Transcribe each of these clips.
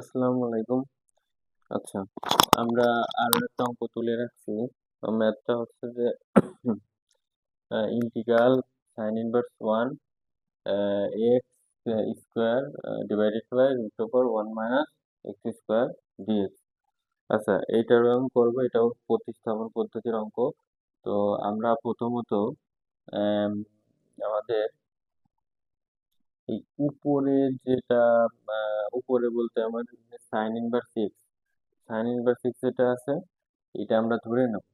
আসসালামু আলাইকুম। আচ্ছা আমরা আরও একটা অঙ্ক তুলে রাখছি। ম্যাথটা হচ্ছে যে integral sine inverse one x square divided by root over one minus x square dx আচ্ছা এইটার আমি করব, এটাও প্রতিস্থাপন পদ্ধতির অঙ্ক। তো আমরা প্রথমত আমাদের এই উপরে যেটা উপরে বলতে আমাদের sine inverse six sine inverse six যেটা আছে, এটা আমরা ধরে নেব।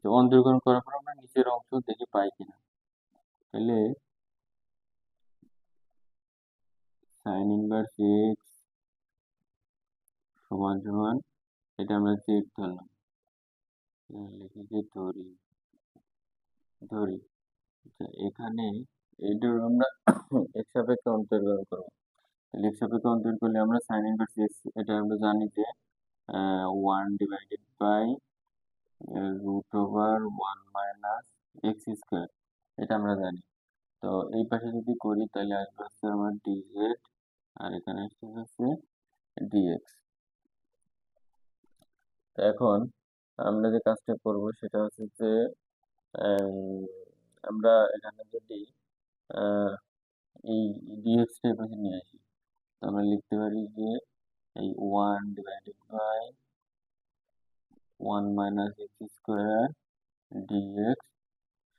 যে অন্তর্গ্রহণ করার পর আমরা নিচের অংশ দেখে পাই কিনা। তাহলে সাইন ইনভার্স সিক্স সমান সমান, এটা আমরা চেক ধরলাম লিখি যে ধরি ধরি এখানে এইটার আমরা এক্স সাপেক্ষে অন্তর্গ্রহণ করব। এক্স সাপেক্ষে অন্তর্গ্রহণ করলে আমরা সাইন ইনভার্স এক্স এটা আমরা জানি যে one divided by root over one minus x square এটা আমরা জানি। তো এই পাশে যদি করি, তাহলে আসবে হচ্ছে আমার ডিজেড আর এখানে আসছে হচ্ছে ডিএক্স এখন আমরা যে কাজটা করব, সেটা হচ্ছে যে আমরা এখানে যদি এই ডিএক্সটা পাশে নিয়ে আসি। তো আমরা লিখতে পারি যে এই one divided by one minus x square dx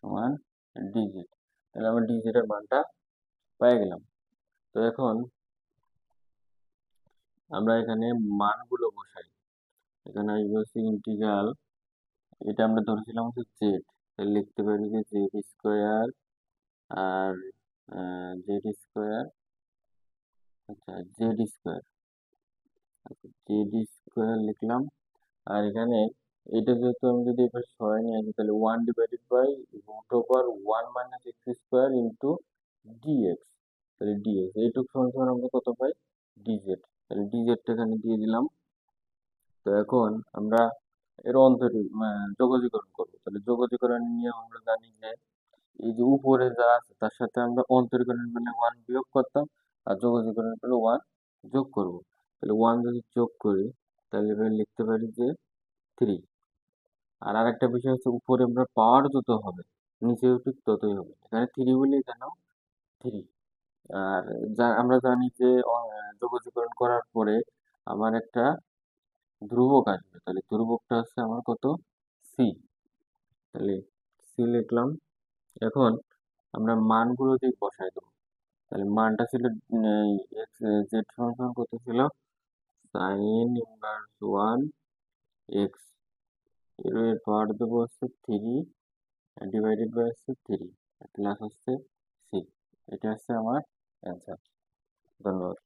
সমান ডিজেড তাহলে আমরা ডিজেডের মানটা পেয়ে গেলাম। তো এখন আমরা এখানে মানগুলো বসাই। এখানে আসবে হচ্ছে ইন্টিগ্রাল এটা আমরা ধরেছিলাম হচ্ছে জেড তাহলে লিখতে পারি যে জেড স্কোয়ার আর জেড স্কোয়ার আচ্ছা জেড স্কোয়ার জেড স্কোয়ার লিখলাম। আর এখানে এটা যেহেতু আমি যদি এবার সরাই নিয়ে আসি, তাহলে one divided by root over one minus x square into dx তাহলে ডিএক্স এইটুকু সমান সমান আমরা কত পাই? ডিজেড তাহলে ডিজেডটা এখানে দিয়ে দিলাম। তো এখন আমরা এর অন্তর যোগাযোগকরণ করব। তাহলে যোগাযোগকরণ নিয়ে আমরা জানি যে এই যে উপরে যা আছে, তার সাথে আমরা অন্তরীকরণ পেলে ওয়ান বিয়োগ করতাম আর যোগাযোগকরণ পেলে ওয়ান যোগ করব। তাহলে ওয়ান যদি যোগ করি, তাহলে এবার লিখতে পারি যে থ্রি আর আরেকটা বিষয় হচ্ছে উপরে আমরা পাওয়ার যত হবে নিচেও ঠিক ততই হবে। এখানে থ্রি বলে কেন? থ্রি আর যা, আমরা জানি যে যোগাযোগকরণ করার পরে আমার একটা ধ্রুবক আসবে। তাহলে ধ্রুবকটা হচ্ছে আমার কত? সি তাহলে সি লিখলাম এখন আমরা মানগুলো দিয়ে বসাই দেবো তাহলে মানটা ছিল জেড সমান কত ছিল? সাইন ইনভার্স ওয়ান এক্সের পাওয়ার দেবো হচ্ছে থ্রি ডিভাইডেড বাই হচ্ছে থ্রি প্লাস হচ্ছে সি এটা হচ্ছে আমার অ্যান্সার ধন্যবাদ।